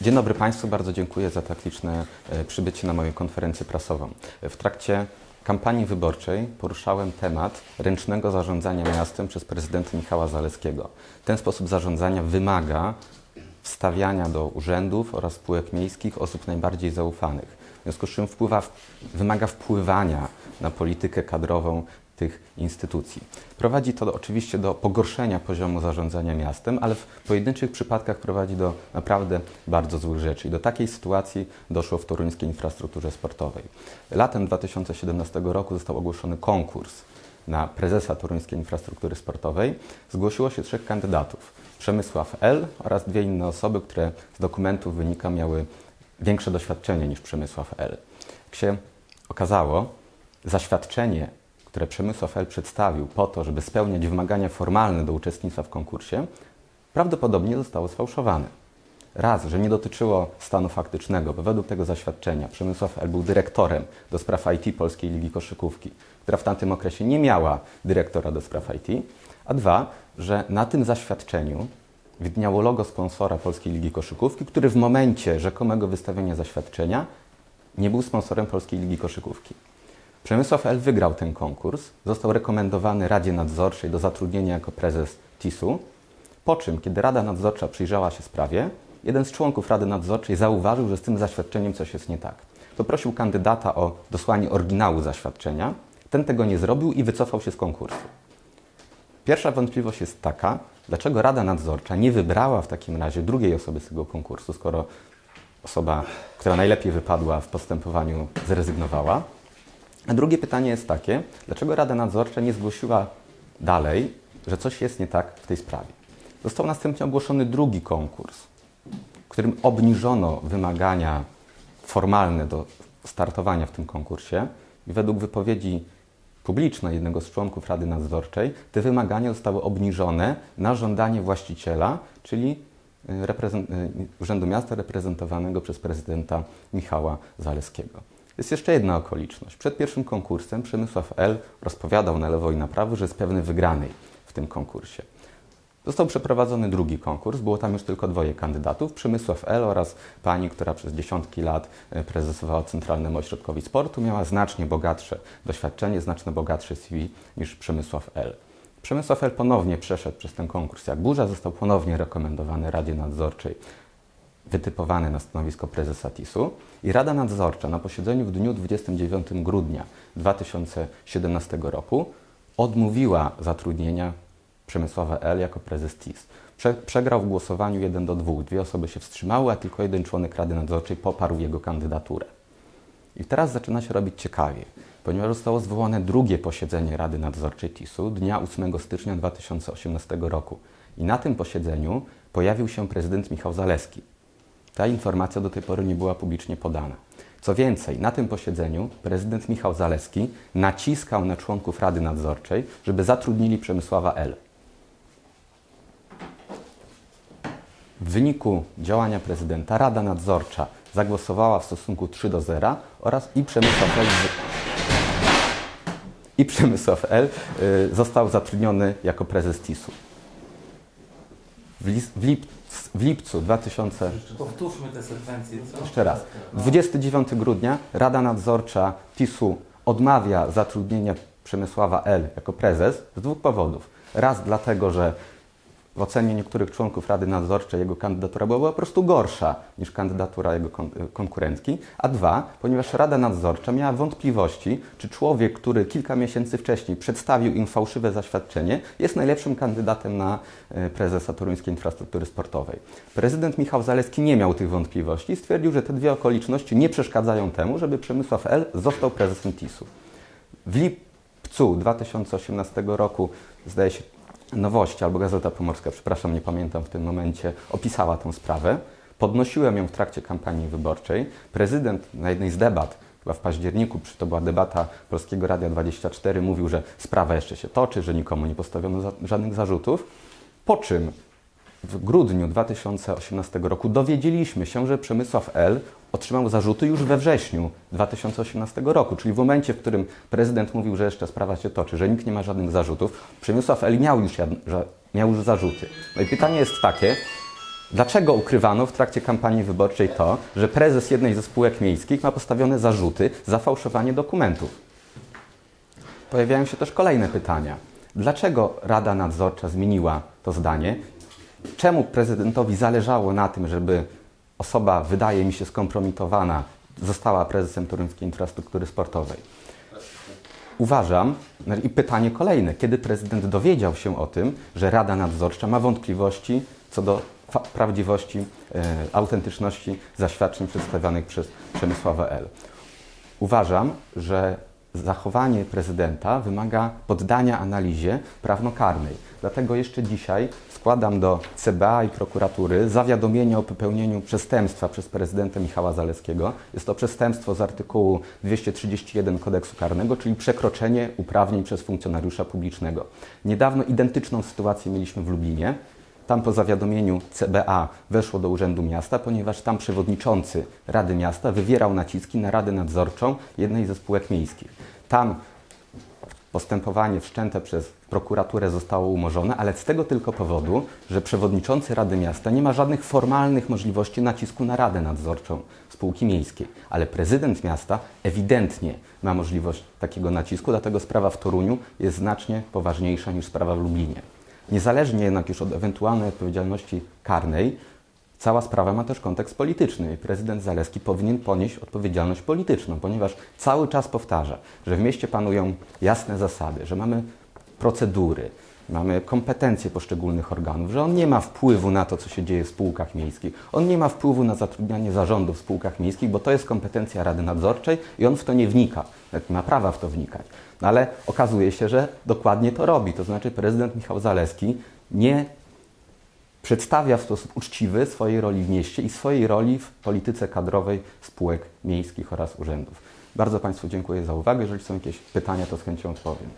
Dzień dobry Państwu, bardzo dziękuję za tak liczne e, przybycie na moją konferencję prasową. W trakcie kampanii wyborczej poruszałem temat ręcznego zarządzania miastem przez prezydenta Michała Zaleskiego. Ten sposób zarządzania wymaga wstawiania do urzędów oraz spółek miejskich osób najbardziej zaufanych. W związku z czym wpływa, wymaga wpływania na politykę kadrową tych instytucji. Prowadzi to oczywiście do pogorszenia poziomu zarządzania miastem, ale w pojedynczych przypadkach prowadzi do naprawdę bardzo złych rzeczy. I do takiej sytuacji doszło w toruńskiej infrastrukturze sportowej. Latem 2017 roku został ogłoszony konkurs na prezesa toruńskiej infrastruktury sportowej. Zgłosiło się trzech kandydatów. Przemysław L. oraz dwie inne osoby, które z dokumentów wynika miały większe doświadczenie niż Przemysław L. Jak się okazało, zaświadczenie, które Przemysław L. przedstawił po to, żeby spełniać wymagania formalne do uczestnictwa w konkursie, prawdopodobnie zostało sfałszowane. Raz, że nie dotyczyło stanu faktycznego, bo według tego zaświadczenia Przemysław L. był dyrektorem do spraw IT Polskiej Ligi Koszykówki, która w tamtym okresie nie miała dyrektora do spraw IT, a dwa, że na tym zaświadczeniu widniało logo sponsora Polskiej Ligi Koszykówki, który w momencie rzekomego wystawienia zaświadczenia nie był sponsorem Polskiej Ligi Koszykówki. Przemysław L. wygrał ten konkurs, został rekomendowany Radzie Nadzorczej do zatrudnienia jako prezes TIS-u, po czym, kiedy Rada Nadzorcza przyjrzała się sprawie, jeden z członków Rady Nadzorczej zauważył, że z tym zaświadczeniem coś jest nie tak. Poprosił kandydata o dosłanie oryginału zaświadczenia, ten tego nie zrobił i wycofał się z konkursu. Pierwsza wątpliwość jest taka, dlaczego Rada Nadzorcza nie wybrała w takim razie drugiej osoby z tego konkursu, skoro osoba, która najlepiej wypadła w postępowaniu, zrezygnowała. A drugie pytanie jest takie, dlaczego Rada Nadzorcza nie zgłosiła dalej, że coś jest nie tak w tej sprawie. Został następnie ogłoszony drugi konkurs, w którym obniżono wymagania formalne do startowania w tym konkursie i według wypowiedzi publicznej jednego z członków Rady Nadzorczej te wymagania zostały obniżone na żądanie właściciela, czyli y, y, Urzędu Miasta reprezentowanego przez prezydenta Michała Zaleskiego. Jest jeszcze jedna okoliczność. Przed pierwszym konkursem Przemysław L. rozpowiadał na lewo i na prawo, że jest pewny wygranej w tym konkursie. Został przeprowadzony drugi konkurs, było tam już tylko dwoje kandydatów, Przemysław L. oraz pani, która przez dziesiątki lat e, prezesowała Centralnemu Ośrodkowi Sportu, miała znacznie bogatsze doświadczenie, znacznie bogatsze CV niż Przemysław L. Przemysław L. ponownie przeszedł przez ten konkurs jak burza, został ponownie rekomendowany Radzie Nadzorczej, wytypowany na stanowisko prezesa TIS-u i Rada Nadzorcza na posiedzeniu w dniu 29 grudnia 2017 roku odmówiła zatrudnienia Przemysława L. jako prezes TIS. Prze przegrał w głosowaniu 1 do 2. Dwie osoby się wstrzymały, a tylko jeden członek Rady Nadzorczej poparł jego kandydaturę. I teraz zaczyna się robić ciekawie, ponieważ zostało zwołane drugie posiedzenie Rady Nadzorczej TIS-u dnia 8 stycznia 2018 roku. I na tym posiedzeniu pojawił się prezydent Michał Zaleski. Ta informacja do tej pory nie była publicznie podana. Co więcej, na tym posiedzeniu prezydent Michał Zaleski naciskał na członków Rady Nadzorczej, żeby zatrudnili Przemysława L. W wyniku działania prezydenta Rada Nadzorcza zagłosowała w stosunku 3 do 0 oraz i Przemysław L. I Przemysław L. y, został zatrudniony jako prezes TIS-u. W, lip- w lipcu 2000 Powtórzmy te sekwencje, co? jeszcze raz. 29 grudnia Rada Nadzorcza TIS-u odmawia zatrudnienia Przemysława L. jako prezes z dwóch powodów. Raz dlatego, że w ocenie niektórych członków Rady Nadzorczej jego kandydatura była po prostu gorsza niż kandydatura jego kon- konkurentki, a dwa, ponieważ Rada Nadzorcza miała wątpliwości, czy człowiek, który kilka miesięcy wcześniej przedstawił im fałszywe zaświadczenie, jest najlepszym kandydatem na e, prezesa Toruńskiej Infrastruktury Sportowej. Prezydent Michał Zaleski nie miał tych wątpliwości i stwierdził, że te dwie okoliczności nie przeszkadzają temu, żeby Przemysław L. został prezesem TIS-u. W lipcu 2018 roku, zdaje się, Nowości albo Gazeta Pomorska, przepraszam, nie pamiętam w tym momencie, opisała tę sprawę. Podnosiłem ją w trakcie kampanii wyborczej. Prezydent na jednej z debat, chyba w październiku, to była debata Polskiego Radia 24, mówił, że sprawa jeszcze się toczy, że nikomu nie postawiono za, żadnych zarzutów. Po czym w grudniu 2018 roku dowiedzieliśmy się, że Przemysław L. otrzymał zarzuty już we wrześniu 2018 roku, czyli w momencie, w którym prezydent mówił, że jeszcze sprawa się toczy, że nikt nie ma żadnych zarzutów, Przemysław L. miał już, miał już zarzuty. No i pytanie jest takie, Dlaczego ukrywano w trakcie kampanii wyborczej to, że prezes jednej ze spółek miejskich ma postawione zarzuty za fałszowanie dokumentów? Pojawiają się też kolejne pytania. Dlaczego Rada Nadzorcza zmieniła to zdanie? Czemu prezydentowi zależało na tym, żeby osoba, wydaje mi się, skompromitowana, została prezesem Toruńskiej Infrastruktury Sportowej? Uważam, no i pytanie kolejne, kiedy prezydent dowiedział się o tym, że Rada Nadzorcza ma wątpliwości co do prawdziwości, e, autentyczności zaświadczeń przedstawionych przez Przemysława L. Uważam, że zachowanie prezydenta wymaga poddania analizie prawnokarnej. Dlatego jeszcze dzisiaj składam do CBA i prokuratury zawiadomienie o popełnieniu przestępstwa przez prezydenta Michała Zaleskiego. Jest to przestępstwo z artykułu 231 kodeksu karnego, czyli przekroczenie uprawnień przez funkcjonariusza publicznego. Niedawno identyczną sytuację mieliśmy w Lublinie. Tam po zawiadomieniu CBA weszło do Urzędu Miasta, ponieważ tam przewodniczący Rady Miasta wywierał naciski na Radę Nadzorczą jednej ze spółek miejskich. Tam postępowanie wszczęte przez prokuraturę zostało umorzone, ale z tego tylko powodu, że przewodniczący Rady Miasta nie ma żadnych formalnych możliwości nacisku na Radę Nadzorczą spółki miejskiej, ale prezydent miasta ewidentnie ma możliwość takiego nacisku, dlatego sprawa w Toruniu jest znacznie poważniejsza niż sprawa w Lublinie. Niezależnie jednak już od ewentualnej odpowiedzialności karnej, cała sprawa ma też kontekst polityczny i prezydent Zaleski powinien ponieść odpowiedzialność polityczną, ponieważ cały czas powtarza, że w mieście panują jasne zasady, że mamy procedury, mamy kompetencje poszczególnych organów, że on nie ma wpływu na to, co się dzieje w spółkach miejskich. On nie ma wpływu na zatrudnianie zarządów w spółkach miejskich, bo to jest kompetencja Rady Nadzorczej i on w to nie wnika, nawet nie ma prawa w to wnikać. No ale okazuje się, że dokładnie to robi. To znaczy prezydent Michał Zaleski nie przedstawia w sposób uczciwy swojej roli w mieście i swojej roli w polityce kadrowej spółek miejskich oraz urzędów. Bardzo Państwu dziękuję za uwagę. Jeżeli są jakieś pytania, to z chęcią odpowiem.